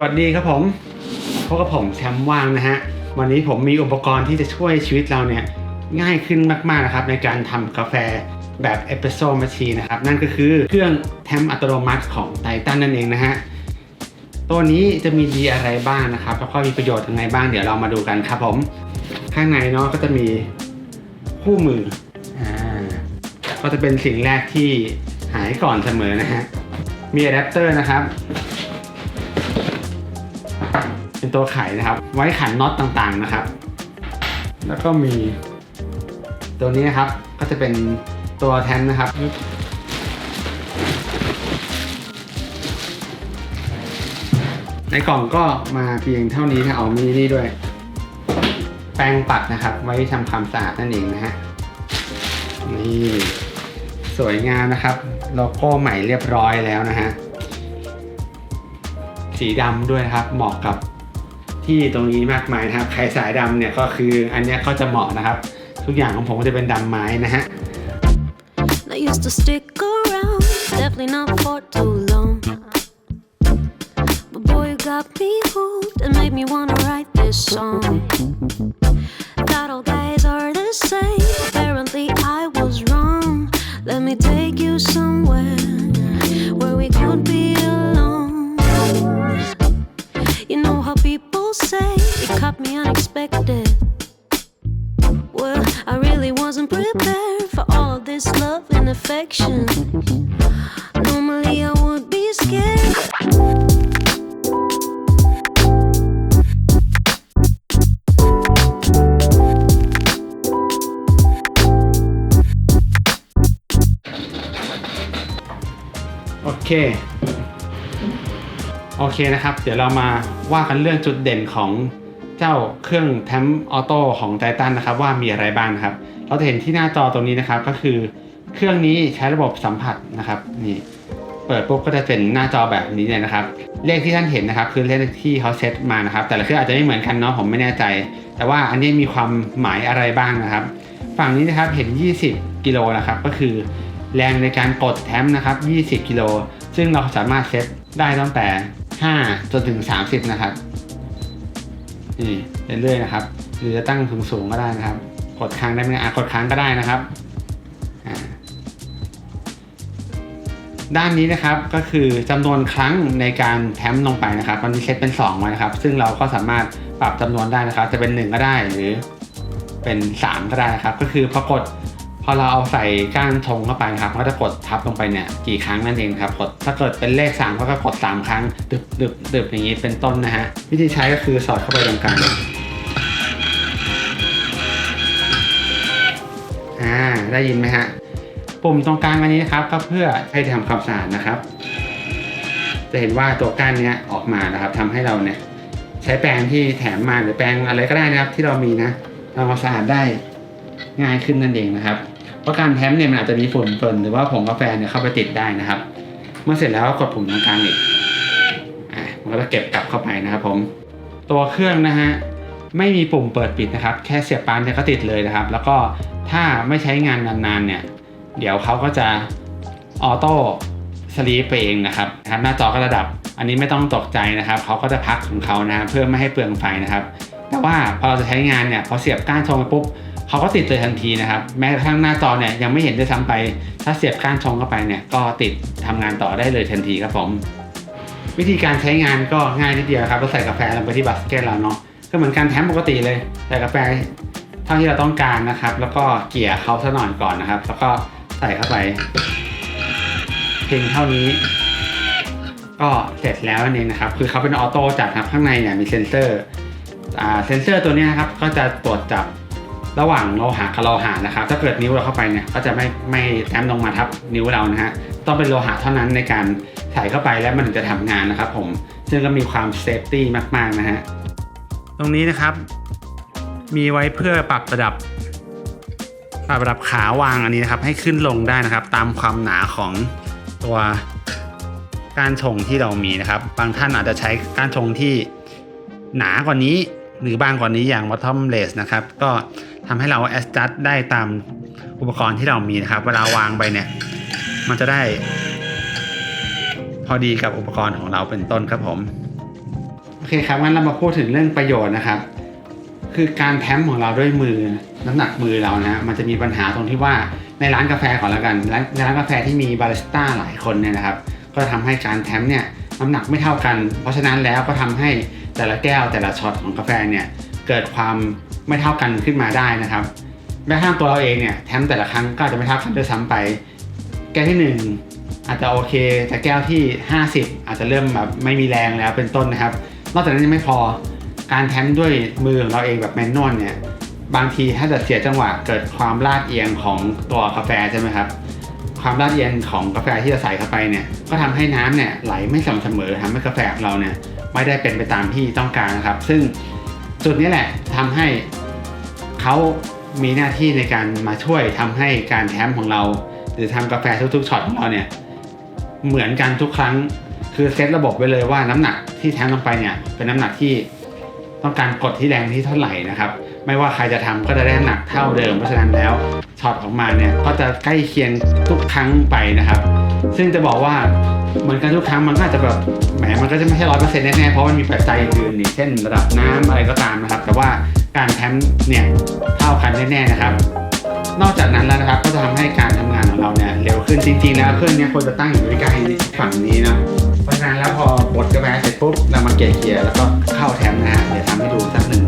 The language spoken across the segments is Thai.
สวัสดีครับผมพบกับผมแชมป์ว่างนะฮะ วันนี้ผมมีอุปกรณ์ที่จะช่วยชีวิตเราเนี่ยง่ายขึ้นมากๆนะครับในการทำกาแฟแบบเอสเปรสโซ่มาชีนะครับ นั่นก็คือเครื่องแทมอัตโนมัติของไททันนั่นเองนะฮะ ตัวนี้จะมีดีอะไรบ้างนะครับ แล้วก็มีประโยชน์ยังไงบ้างเดี๋ยวเรามาดูกันครับผม ข้างในเนาะก็จะมีคู่มืออ่าก็จะเป็นสิ่งแรกที่หายก่อนเสมอนะฮะมีอะแดปเตอร์นะครับ เป็นตัวไขนะครับ ไว้ขันน็อตต่างๆนะครับ แล้วก็มีตัวนี้นะครับ ก็จะเป็นตัวแทนนะครับ ในกล่องก็มาเพียงเท่านี้นะเอามีนี่ด้วย แปรงปัดนะครับ ไว้ทำความสะอาดนั่นเองนะฮะ นี่สวยงามนะครับ โลโก้ใหม่เรียบร้อยแล้วนะฮะ สีดำด้วยนะครับ เหมาะกับ ที่ตรงนี้มากมายนะครับ ใครสายดำเนี่ยก็คืออันเนี้ยก็จะเหมาะนะครับ ทุกอย่างของผมก็จะเป็นดำไม้นะฮะ I used to stick around, definitely not for too long. But boy, you got me hooked and made me wanna write this song. Thought all guys are the same. Apparently, I was wrong. Let me take you somewhere where we could be alone. say it caught me unexpected. Well, I really wasn't prepared for all this love and affection. Normally, I would be scared. Okay, โอเคนะครับ เดี๋ยวเรามาว่ากันเรื่องจุดเด่นของเจ้าเครื่องแทมออโต้ของไททันนะครับ ว่ามีอะไรบ้างครับ เราจะเห็นที่หน้าจอตรงนี้นะครับก็คือเครื่องนี้ใช้ระบบสัมผัสนะครับนี่เปิดปุ๊บก็จะเป็นหน้าจอแบบนี้เลยนะครับ เลขที่ท่านเห็นนะครับ คือเลขที่เขาเซตมานะครับ แต่ละเครื่องอาจจะไม่เหมือนกันเนาะผมไม่แน่ใจ แต่ว่าอันนี้มีความหมายอะไรบ้างนะครับ ฝั่งนี้นะครับเห็น 20 กิโลนะครับ ก็คือ แรงในการกดแทมนะครับ 20 กิโลซึ่งเราสามารถเซตได้ตั้งแต่ 5จนถึง 30 นะครับ นี่เรื่อยๆนะครับ หรือจะตั้งสูงๆก็ได้นะครับ กดค้างได้ไหมอะกดค้างก็ได้นะครับ ด้านนี้นะครับก็คือจำนวนครั้งในการแทมลงไปนะครับมันมีเซตเป็น2ไว้นะครับ ซึ่งเราก็สามารถปรับจำนวนได้นะครับ จะเป็น 1 ก็ได้หรือเป็น 3 ก็ได้นะครับ ก็คือพอกด อเราเอาใส่ก้านชงเข้าไปครับก็จะกดทับลงไปเนี่ยกี่ครั้งนั่นเองครับกดถ้าเกิดเป็นเลข3ก็กด 3 ครั้งดึบดึบดึบอย่างนี้เป็นต้นนะฮะวิธีใช้ก็คือสอดเข้าไปตรงกลางอ่าได้ยินไหมฮะปุ่มตรงกลางอันนี้นะครับก็เพื่อให้ทำความสะอาดนะครับ จะเห็นว่าตัวก้านเนี้ยออกมานะครับทำให้เราเนี่ยใช้แปรงที่แถมมาหรือแปรงอะไรก็ได้นะครับ ที่เรามีนะทำความสะอาดได้ง่ายขึ้นนั่นเองนะครับ เพราะการแทมเนี่ยมันอาจจะมีฝุ่นเปิ่นหรือว่าผงกาแฟเนี่ยเข้าไปติดได้นะครับ เมื่อเสร็จแล้วก็กดปุ่มตรงกลางอีกอะมันก็จะเก็บกลับเข้าไปนะครับผม ตัวเครื่องนะฮะไม่มีปุ่มเปิดปิดนะครับ แค่เสียบปลั๊กเนี่ยก็ติดเลยนะครับ แล้วก็ถ้าไม่ใช้งานนานๆเนี่ย เดี๋ยวเขาก็จะออโต้สลีปไปเองนะครับนะครับหน้าจอก็ระดับ อันนี้ไม่ต้องตกใจนะครับเขาก็จะพักของเขานะเพื่อไม่ให้เปลืองไฟนะครับ แต่ว่าพอเราจะใช้งานเนี่ยพอเสียบก้านชงไปปุ๊บ เขาก็ติดเลยทันทีนะครับ แม้กระทั่งหน้าจอเนี่ยยังไม่เห็นด้วยซ้ำไป ถ้าเสียบก้านชงเข้าไปเนี่ยก็ติดทำงานต่อได้เลยทันทีครับผม วิธีการใช้งานก็ง่ายนิดเดียวครับเราใส่กาแฟลงไปที่บาสเกตเราเนาะก็เหมือนการแทมปกติเลยใส่กาแฟเท่าที่เราต้องการนะครับ แล้วก็เกี่ยเขาซะหน่อยก่อนนะครับ แล้วก็ใส่เข้าไปเพียงเท่านี้ ก็เสร็จแล้วนั่นเองนะครับ คือเขาเป็นออโต้จัดครับข้างในเนี่ยมีเซ็นเซอร์อ่าเซ็นเซอร์ตัวนี้นะครับก็จะตรวจจับ ระหว่างโลหะกับโลหะนะครับถ้าเกิดนิ้วเราเข้าไปเนี่ยก็จะไม่ไม่แต้มลงมาทับนิ้วเรานะฮะต้องเป็นโลหะเท่านั้นในการใส่เข้าไปแล้วมันถึงจะทำงานนะครับผมซึ่งก็มีความเซฟตี้มากๆนะฮะตรงนี้นะครับ มีไว้เพื่อปรับระดับปรับระดับขาวางอันนี้นะครับ ให้ขึ้นลงได้นะครับ ตามความหนาของตัวก้านชงที่เรามีนะครับ บางท่านอาจจะใช้ก้านชงที่หนากว่านี้ หรือบางกว่านี้อย่าง bottomless นะครับ ก็ ทำให้เรา adjust ได้ตามอุปกรณ์ที่เรามีนะครับ เวลาวางไปเนี่ย มันจะได้ พอดีกับอุปกรณ์ของเราเป็นต้นครับผม โอเคครับงั้นเรามาพูดถึงเรื่องประโยชน์นะครับ คือการแทมของเราด้วยมือน้ำหนักมือเรานะมันจะมีปัญหาตรงที่ว่าในร้านกาแฟก่อนแล้วกันร้านในร้านกาแฟที่มีบาริสต้าหลายคนเนี่ยนะครับ ก็ทำให้การแทมเนี่ยน้ำหนักไม่เท่ากัน เพราะฉะนั้นแล้วก็ทำให้แต่ละแก้วแต่ละช็อตของกาแฟเนี่ยเกิดความ ไม่เท่ากันขึ้นมาได้นะครับแม้กระทั่งตัวเราเองเนี่ยแทมแต่ละครั้งก็อาจจะไม่เท่ากันด้วยซ้ำไป แก้วที่หนึ่งอาจจะโอเค แต่แก้วที่ 50 อาจจะเริ่มแบบไม่มีแรงแล้วเป็นต้นนะครับ นอกจากนั้นยังไม่พอการแทมด้วยมือของเราเองแบบแมนนวลเนี่ยบางทีถ้าเกิดเสียจังหวะเกิดความลาดเอียงของตัวกาแฟใช่ไหมครับความลาดเอียงของกาแฟที่เราใส่เข้าไปเนี่ยก็ทำให้น้ำเนี่ยไหลไม่สม่ำเสมอทำให้กาแฟของเราเนี่ยไม่ได้เป็นไปตามที่ต้องการนะครับ ซึ่งจุดนี้แหละทำให้ เขามีหน้าที่ในการมาช่วยทำให้การแทมของเรา หรือทำกาแฟทุกๆช็อตของเราเนี่ยเหมือนกันทุกครั้งคือเซตระบบไว้เลยว่าน้ำหนักที่แทงลงไปเนี่ยเป็นน้ำหนักที่ต้องการกดที่แรงที่เท่าไหร่นะครับ ไม่ว่าใครจะทำก็จะได้น้ำหนักเท่าเดิม เพราะฉะนั้นแล้วช็อตออกมาเนี่ยก็จะใกล้เคียงทุกครั้งไปนะครับ ซึ่งจะบอกว่าเหมือนกันทุกครั้งมันก็อาจจะแบบแหมมันก็จะไม่ใช่ร้อยเปอร์เซ็นต์แน่ๆเพราะมันมีปัจจัยอื่นๆนี่เช่นระดับน้ำอะไรก็ตามนะครับ แต่ว่า การแทมเนี่ยเท่ากันแน่ๆนะครับ นอกจากนั้นแล้วนะครับก็จะทำให้การทำงานของเราเนี่ยเร็วขึ้นจริง ๆ แล้วเครื่องเนี้ควรจะตั้งอยู่ใกล้ๆฝั่งนี้เนาะเพราะฉะนั้นแล้วพอบดกาแฟเสร็จปุ๊บเรามาเกลี่ยแล้วก็เข้าแทมนะฮะเดี๋ยวทำให้ดูสักหนึ่ง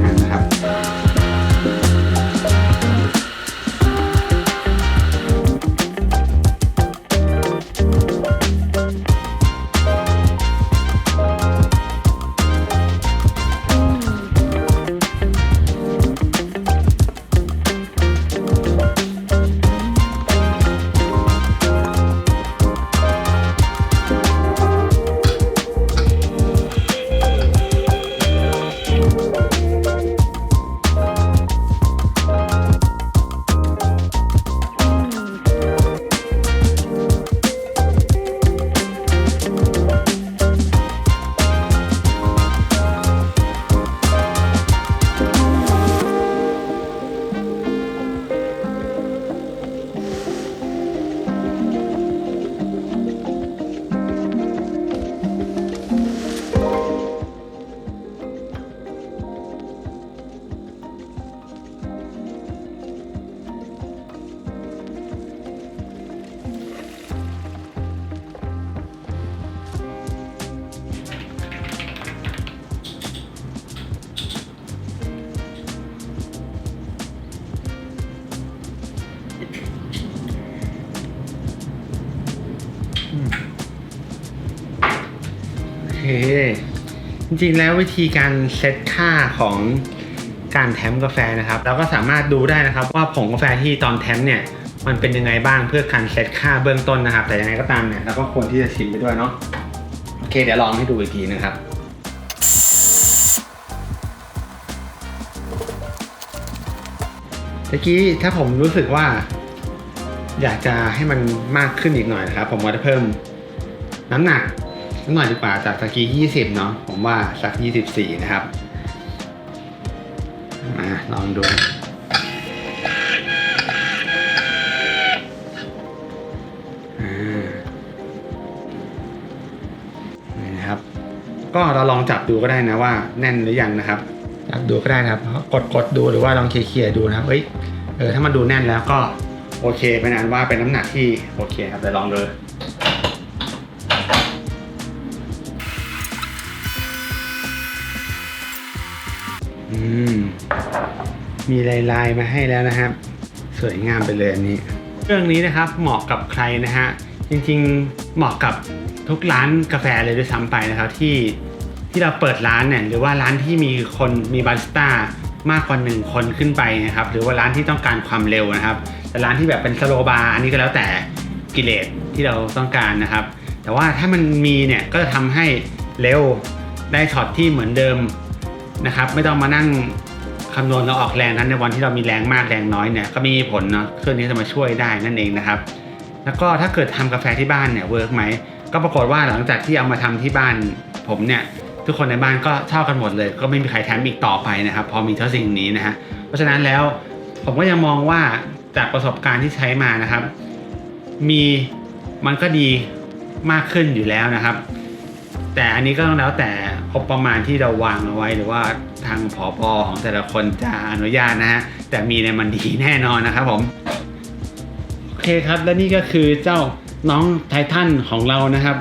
จริงๆแล้ววิธีการเซตค่าของการแทมกาแฟนะครับ เราก็สามารถดูได้นะครับ ว่าผงกาแฟที่ตอนแทมเนี่ยมันเป็นยังไงบ้างเพื่อการเซตค่าเบื้องต้นนะครับ แต่ยังไงก็ตามเนี่ยเราก็ควรที่จะชิมไปด้วยเนาะโอเค เดี๋ยวลองให้ดูอีกทีนะครับเมื่อกี้ถ้าผมรู้สึกว่า อยากจะให้มันมากขึ้นอีกหน่อยนะครับ ผมว่าจะเพิ่มน้ำหนัก หน่อยดีกว่าจากตะกี้ 20 เนาะผมว่าสัก 24 นะครับ มาลองดูนี่นะครับ ก็เราลองจับดูก็ได้นะว่าแน่นหรือยังนะครับ จับดูก็ได้นะครับ กดกดดูหรือว่าลองเคลียร์ดูนะครับเอ้ยเออถ้ามันดูแน่นแล้วก็โอเคเป็นอันว่าเป็นน้ำหนักที่โอเคครับเดี๋ยวลองดูอื มมีลายลายมาให้แล้วนะครับ สวยงามไปเลยอันนี้ เครื่องนี้นะครับเหมาะกับใครนะฮะ จริงๆเหมาะกับทุกร้านกาแฟเลยด้วยซ้ำไปนะครับที่ที่เราเปิดร้านเนี่ยหรือว่าร้านที่มีคนมีบาริสต้ามากกว่าหนึ่งคนขึ้นไปนะครับ หรือว่าร้านที่ต้องการความเร็วนะครับ แต่ร้านที่แบบเป็นสโลบาร์อันนี้ก็แล้วแต่กิเลสที่เราต้องการนะครับ แต่ว่าถ้ามันมีเนี่ยก็จะทำให้เร็วได้ช็อตที่เหมือนเดิม นะครับ ไม่ต้องมานั่งคำนวณเราออกแรงนั้นในวันที่เรามีแรงมากแรงน้อยเนี่ยก็มีผลเนาะเครื่องนี้จะมาช่วยได้นั่นเองนะครับ แล้วก็ถ้าเกิดทำกาแฟที่บ้านเนี่ยเวิร์กไหมก็ปรากฏว่าหลังจากที่เอามาทำที่บ้านผมเนี่ยทุกคนในบ้านก็ชอบกันหมดเลย ก็ไม่มีใครแถมอีกต่อไปนะครับ พอมีเท่าสิ่งนี้นะฮะเพราะฉะนั้นแล้วผมก็ยังมองว่าจากประสบการณ์ที่ใช้มานะครับ มีมันก็ดีมากขึ้นอยู่แล้วนะครับ แต่อันนี้ก็ต้องแล้วแต่งบประมาณที่เราวางเอาไว้หรือว่าทางผอพอของแต่ละคนจะอนุญาตนะฮะแต่มีในมันดีแน่นอนนะครับผมโอเคครับและนี่ก็คือเจ้าน้องไททันของเรานะครับ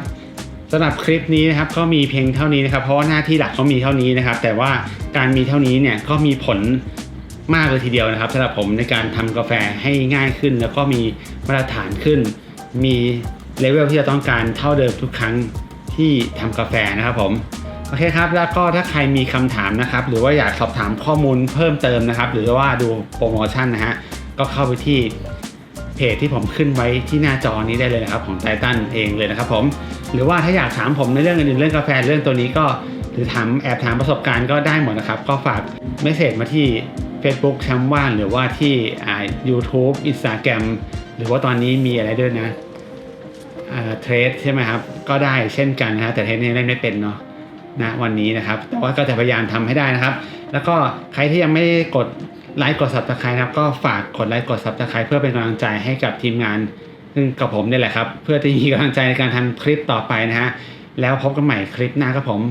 สำหรับคลิปนี้นะครับก็มีเพียงเท่านี้นะครับ เพราะว่าหน้าที่หลักเขามีเท่านี้นะครับ แต่ว่าการมีเท่านี้เนี่ยก็มีผลมากเลยทีเดียวนะครับสำหรับผมในการทำกาแฟให้ง่ายขึ้น แล้วก็มีมาตรฐานขึ้น มีเลเวลที่จะต้องการเท่าเดิมทุกครั้ง ที่ทำกาแฟนะครับผมโอเคครับ แล้วก็ถ้าใครมีคำถามนะครับ หรือว่าอยากสอบถามข้อมูลเพิ่มเติมนะครับ หรือว่าดูโปรโมชั่นนะฮะ ก็เข้าไปที่เพจที่ผมขึ้นไว้ที่หน้าจอนี้ได้เลยนะครับ ของไททันเองเลยนะครับผม หรือว่าถ้าอยากถามผมในเรื่องอื่นเรื่องกาแฟเรื่องตัวนี้ก็หรือถามแอบถามประสบการณ์ก็ได้หมดนะครับ ก็ฝากเมสเซจมาที่ Facebook แชมป์ว่างหรือว่าที่อ่า YouTube Instagram หรือว่าตอนนี้มีอะไรด้วยนะ เทรดใช่ไหมครับ ก็ได้เช่นกันนะฮะแต่เทรดนี่เล่นไม่เป็นเนาะนะวันนี้นะครับ แต่ว่าก็จะพยายามทำให้ได้นะครับ แล้วก็ใครที่ยังไม่กดไลค์กด subscribe นะครับ ก็ฝากกดไลค์กด subscribe เพื่อเป็นกำลังใจให้กับทีมงาน ซึ่งกับผมนี่แหละครับ เพื่อที่มีกำลังใจในการทำคลิปต่อไปนะฮะ แล้วพบกันใหม่คลิปหน้าครับผม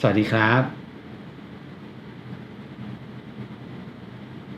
สวัสดีครับ